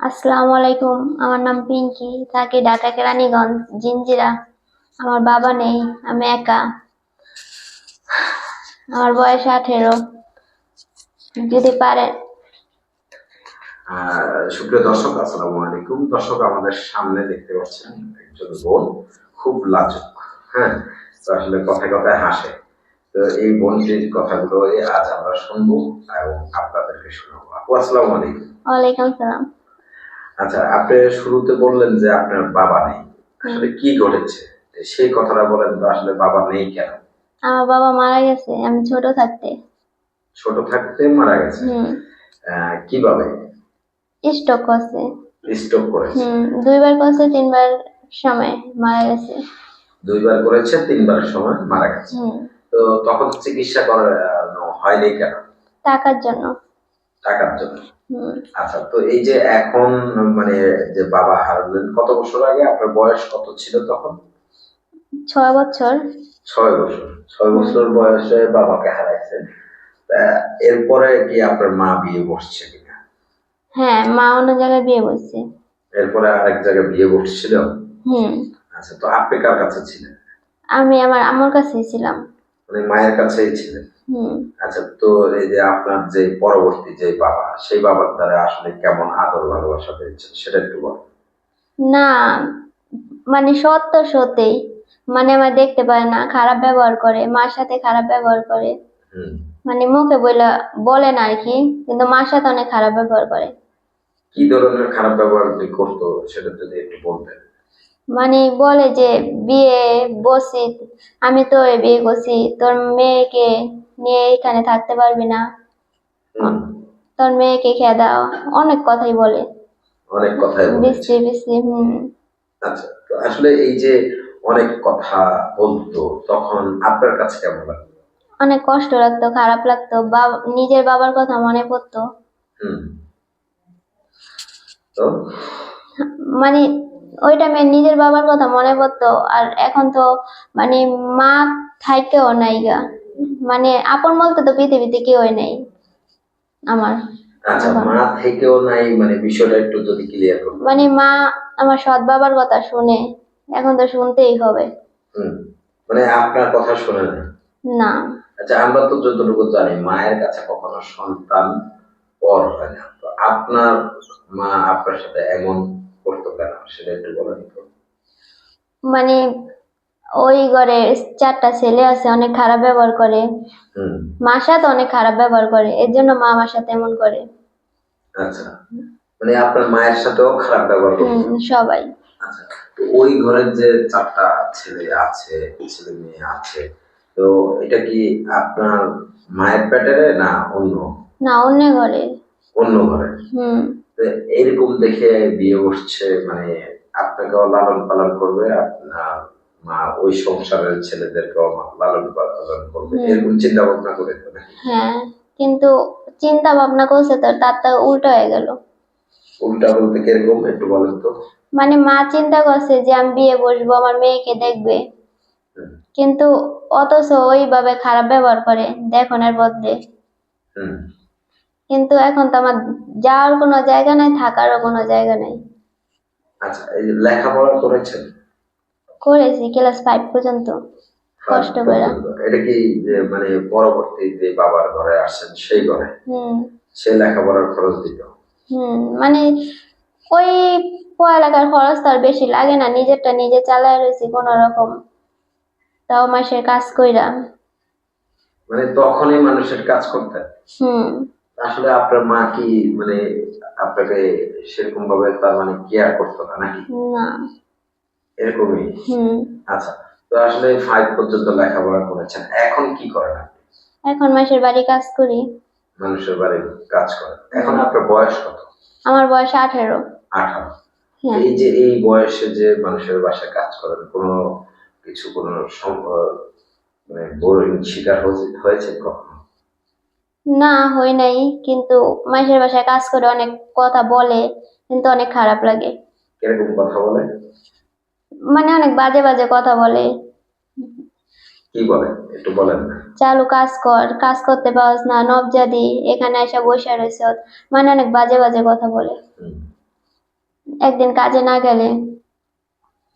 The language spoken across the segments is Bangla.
আসসালামু আলাইকুম। আমার নাম পিঙ্কি। থাকি ঢাকা কেরানীগঞ্জ জিঞ্জিরা আমার বাবা নেই আমি একা। আমার বয়স আঠেরো। যদি পারে। সুপ্রিয় দর্শক আসসালামু আলাইকুম। দর্শক আমাদের সামনে দেখতে পাচ্ছেন একজন বোন। খুব লাজুক হ্যাঁ? তো আসলে কথায় কথায় হাসে। তো এই বোনটির কথাগুলো আজ আমরা শুনব এবং আপনাদেরকে শোনাবো। আপু আসসালামু আলাইকুম। ওয়ালাইকুম সালাম আচ্ছা আপনি শুরুতে বললেন যে আপনার বাবা নেই। আসলে কি ঘটেছে? সেই কথাটা বলেন আসলে বাবা নেই কেন? আমার বাবা মারা গেছে আমি ছোট থাকতে। ছোট থাকতে মারা গেছে? কীভাবে? স্ট্রোক করছে। স্ট্রোক করেছে? হুম দুইবার করছে তিনবার সময় মারা গেছে। দুইবার করেছে তিনবার সময় মারা গেছে। তো তখন চিকিৎসা করানো হয়নি কেন? টাকার জন্য। টাকার জন্য আচ্ছা তো এই যে এখন মানে যে বাবা হারালেন কত বছর আগে? আপনার বয়স কত ছিল তখন? ছয় বছর। ছয় বছর। ছয় বছর বয়সে বাবাকে হারাইছেন। এরপরে কি আপনার মা বিয়ে বসছে কিনা? হ্যাঁ মা অন্য জায়গায় বিয়ে বসছে এরপরে আরেক জায়গায় বিয়ে বসছিল হুম। আচ্ছা তো আপনি কার কাছে ছিলেন? আমি আমার আম্মুর কাছেই ছিলাম। মানে মায়ের কাছেই ছিলেন? আচ্ছা তো এই যে আপনার যে পরবর্তী যে বাবা সেই বাবার দ্বারা আসলে কেমন আদর ভালোবাসা পেয়েছেন সেটা একটু বলেন। না মানে সত্য সত্যি মানে আমার দেখতে পারে না খারাপ ব্যবহার করে মার সাথে খারাপ ব্যবহার করে। মানে মুখে বলে বলেন আর কি কিন্তু মার সাথে অনেক খারাপ ব্যবহার করে। কি ধরনের খারাপ ব্যবহার করতো সেটা যদি একটু বলতেন। মানে বলে যে বিয়ে বসি আমি তোর বিয়ে করছি তোর মেয়েকে নিয়ে এখানে থাকতে পারবি না। তোর মেয়েকে খেয়ে দাও। অনেক কথাই বলে। অনেক কথাই বলেছে। বিশ্রী বিশ্রী হম। আচ্ছা আসলে এই যে অনেক কথা বলতো তখন আপনার কাছে কেমন লাগতো অনেক কষ্ট লাগতো খারাপ লাগতো। বাবা নিজের বাবার কথা মনে পড়তো। হুম। তো? মানে ওই টাইমে নিজের বাবার কথা মনে পড়তো আর এখন তো মানে মা থাইকেও নাই গা। মানে আপন বলতে তো পৃথিবীতে কেউ নাই আমার। আচ্ছা মা থেকেও নাই মানে বিষয়টা একটু যদি ক্লিয়ার করতেন মানে মা আমার সৎ বাবার কথা শুনে এখন তো শুনতেই হবে। মানে আপনার কথা শুনে না না। আচ্ছা আমরা তো যতটুকু জানি মায়ের কাছে কখনো সন্তান পর হয় না। তো আপনার মা আপনার সাথে এমন করতো কেন সেটা একটু বলেন তো। মানে ওই ঘরে চারটা ছেলে আছে অনেক খারাপ ব্যবহার করে। মার সাথে অনেক খারাপ ব্যবহার করে এর জন্য মা আমার সাথে এমন করে। আচ্ছা। মানে আপনার মায়ের সাথেও খারাপ ব্যবহার হুম সবাই। আচ্ছা তো ওই ঘরের যে চারটা ছেলে আছে ছেলে মেয়ে আছে তো এটা কি আপনার মায়ের পেটের না অন্য? না অন্য ঘরে। অন্য ঘরে? হুম। তো এরকম দেখে বিয়ে বসছে মানে আপনাকেও লালন পালন করবে আপনার মা ওই সংসারের ছেলেদেরকেও লালন পালন করবে। এরকম চিন্তা ভাবনা করে হ্যাঁ কিন্তু চিন্তা ভাবনা করছে তো তার তো উল্টো হয়ে গেল। উল্টা বলতে কীরকম একটু বলেন তো। মানে মা চিন্তা করছে যে আমি বিয়ে বসবো আমার মেয়েকে দেখবে। কিন্তু অথচ ওইভাবে খারাপ ব্যবহার করে দেখানোর বদলে। হুম। কিন্তু এখন তো আমার যাওয়ার কোনো জায়গা নাই থাকারও কোনো জায়গা নাই। আচ্ছা এই যে লেখাপড়া করেছেন? করেছি ক্লাস ফাইভ পর্যন্ত কষ্ট করে। এটা কি যে মানে পরবর্তী যে বাবার ঘরে আসছেন সেই ঘরে? হুম। সে লেখাপড়ার খরচ দিত হুম মানে ওই পড়ালেখার খরচ তো আর বেশি লাগে না নিজেরটা নিজে চালায় রয়েছি কোনো রকম। তাও মাসের কাজ কইরা। মানে তখনই মানুষের কাজ করতেন? হুম। আসলে আপনার মা কি মানে আপনাকে সেরকম ভাবে তার মানে কেয়ার করতো না নাকি? না। এরকমই? আচ্ছা তো আসলে ফাইভ পর্যন্ত লেখাপড়া করেছেন। এখন কি করেন আপনি? এখন মাসের বাড়ি কাজ করি। মানুষের বাড়ির কাজ করেন। এখন আপনার বয়স কত? আমার বয়স আঠারো। আঠারো। হ্যাঁ। এই যে এই বয়সে যে মানুষের বাসায় কাজ করেন কোনো কিছু কোনো মানে বোরিং শিকার হয়েছে কখনো? না হয় নাই। কিন্তু মাসের বাসায় কাজ করে অনেক কথা বলে কিন্তু অনেক খারাপ লাগে। কীরকম কথা বলে? মানে অনেক বাজে বাজে কথা বলে। কি বলে? একটু বলেন। চালু কাজ কর কাজ করতে পারস না নবজাদি এখানে এসে বসে রয়েছে মানে অনেক বাজে বাজে কথা বলে। একদিন কাজে না গেলে।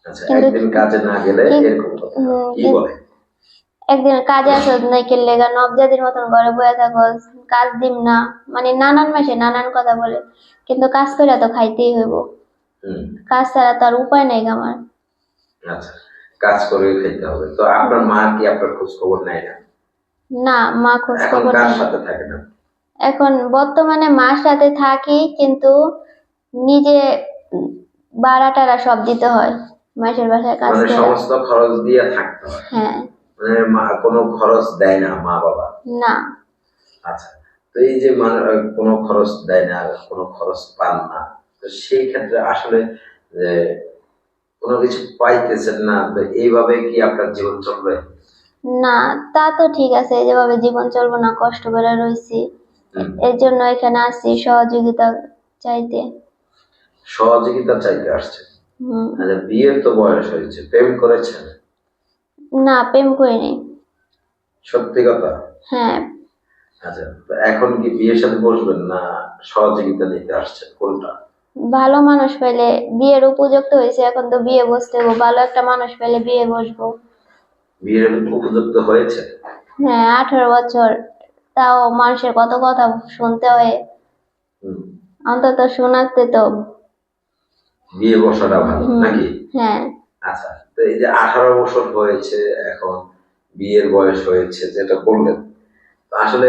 আচ্ছা একদিন কাজে না গেলে এরকম কি- বলে? একদিন কাজে আসো নাই কেলে গা নবজাতির মতন ঘরে বয়ে থাকো কাজ দিম না। মানে নানান মাসে নানান কথা বলে কিন্তু কাজ করে তো খাইতেই হইব। কাজ ছাড়া তো আর উপায় নাই আমার। আচ্ছা কাজ করে খেতে হবে। তো আপনার মা কি আপনার খোঁজ খবর নেয় না? না মা খোঁজ খবর কার। সাথে থাকে না? এখন বর্তমানে মার সাথে থাকি কিন্তু নিজে ভাড়া টাড়া সব দিতে হয়। মাসের বাসায় কাজ মানে করে। সমস্ত খরচ দিয়ে থাকতে হয়। হ্যাঁ। মা কোনো খরচ দেয় না মা বাবা? না। আচ্ছা তো এই যে মানে কোনো খরচ দেয় না কোনো খরচ পান না তো সেই ক্ষেত্রে আসলে কোনো কিছু পাইতেছেন না তো এইভাবে কি আপনার জীবন চলবে? না তা তো ঠিক আছে যেভাবে জীবন চলবো না কষ্ট করে রয়েছি। এর জন্য এখানে আসছি সহযোগিতা চাইতে। সহযোগিতা চাইতে আসছে। আচ্ছা বিয়ের তো বয়স হয়েছে প্রেম করেছেন? না প্রেম করিনি। সত্যি কথা? হ্যাঁ। আচ্ছা তো এখন কি বিয়ের সাথে বসবেন না সহযোগিতা নিতে আসছেন? কোনটা? ভালো মানুষ পেলে বিয়ের উপযুক্ত হয়েছে এখন তো বিয়ে বসতে হব। ভালো একটা মানুষ পেলে বিয়ে বসবো। বিয়ের উপযুক্ত হয়েছে? হ্যাঁ আঠারো বছর। তাও মানুষের কত কথা শুনতে হয়। অন্তত শোনাতে তো বিয়ে বসাটা ভালো নাকি? হ্যাঁ। আচ্ছা। তো এই যে আঠারো বছর হয়েছে এখন বিয়ের বয়স হয়েছে যেটা বললেন আসলে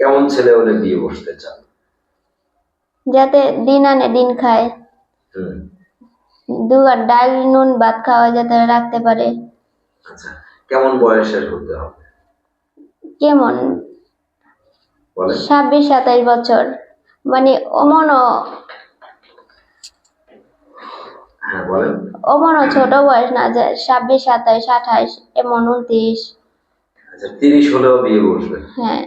কেমন ছেলে হলে বিয়ে বসতে চান? যাতে দিন আনে দিন খায়। দুবার ডাল নুন ভাত খাওয়া যাতে রাখতে পারে। আচ্ছা কেমন বয়সের হতে হবে? কেমন? ছাব্বিশ সাতাইশ বছর। মানে অমনও হ্যাঁ বলেন। অমনও ছোট বয়স না যে ছাব্বিশ সাতাইশ আঠাইশ এমন উনত্রিশ আচ্ছা তিরিশ হলেও বিয়ে বসবেন হ্যাঁ।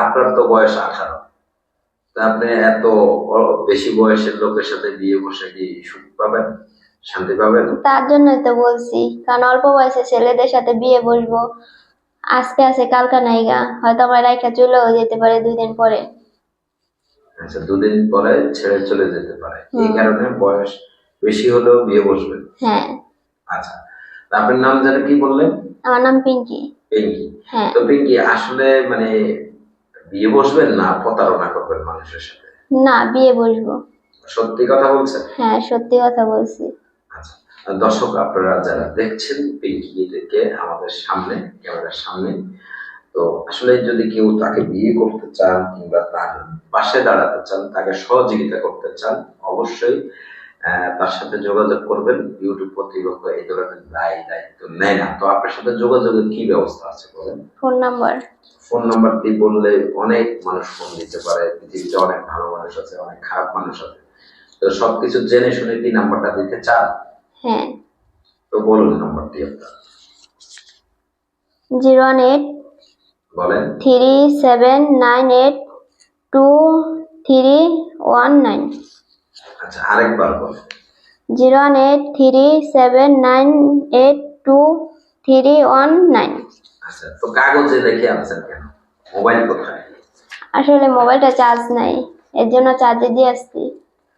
আপনার তো বয়স আঠারো। আপনি এত বেশি বয়সের লোকের সাথে বিয়ে বসে কি সুখ পাবেন? শান্তি পাবেন? তার জন্যই তো বলছি কারণ অল্প বয়সে ছেলেদের সাথে বিয়ে বসবো। আজকে আছে কালকা নাইগা হয়তো আমার রাইখা চলেও যেতে পারে দুই দিন পরে। আচ্ছা দুদিন পরে ছেড়ে চলে যেতে পারে। এই কারণে বয়স বেশি হলেও বিয়ে বসবেন হ্যাঁ। আচ্ছা আপনার নাম যেন কি বললেন আমার নাম পিঙ্কি। পিঙ্কি। হ্যাঁ। তো পিঙ্কি আসলে মানে বিয়ে বসবেন না প্রতারণা করবেন মানুষের সাথে? না বিয়ে বসবো। সত্যি কথা বলছেন? হ্যাঁ সত্যি কথা বলছি। আচ্ছা দর্শক আপনারা যারা দেখছেন পিঙ্কিকে আমাদের সামনে ক্যামেরার সামনে তো আসলে যদি কেউ তাকে বিয়ে করতে চান কিংবা তার পাশে দাঁড়াতে চান তাকে সহযোগিতা করতে চান অবশ্যই তার সাথে যোগাযোগ করবেন। ইউটিউব কর্তৃপক্ষ এই ধরনের দায় দায়িত্ব নেয় না। তো আপনার সাথে যোগাযোগের কি ব্যবস্থা আছে বলেন? Phone number. ফোন নাম্বারটি বললে অনেক মানুষ ফোন দিতে পারে। পৃথিবীতে অনেক ভালো মানুষ আছে অনেক খারাপ মানুষ আছে। তো সবকিছু জেনে শুনে কি নাম্বারটা দিতে চান? হ্যাঁ। তো বলুন নাম্বারটি আপনার। জিরো ওয়ান এইট বলেন। Three seven nine eight two three one nine. আচ্ছা আরেকবার বলেন zero one eight three seven nine eight two three one nine. আচ্ছা তো কাগজে লিখে আনছেন কেন? মোবাইল কোথায়? আসলে মোবাইলটা চার্জ নাই এর জন্য চার্জে দিয়ে আসছি।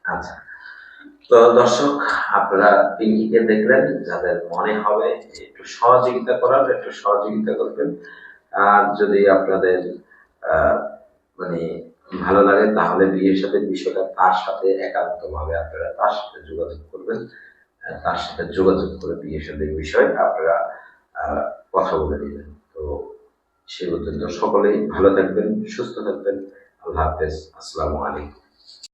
আচ্ছা তো দর্শক আপনারা পিঙ্কিকে দেখলেন যাদের মনে হবে একটু সহযোগিতা করার একটু সহযোগিতা করবেন। আর যদি আপনাদের মানে ভালো লাগে, তাহলে বিয়ের সাথে বিষয়টা তার সাথে একান্ত ভাবে আপনারা তার সাথে যোগাযোগ করবেন। তার সাথে যোগাযোগ করে বিয়ের সাথে বিষয় আপনারা কথা বলে দিবেন তো সেগুলো পর্যন্ত সকলেই ভালো থাকবেন, সুস্থ থাকবেন। আল্লাহ হাফেজ। আসসালামু আলাইকুম।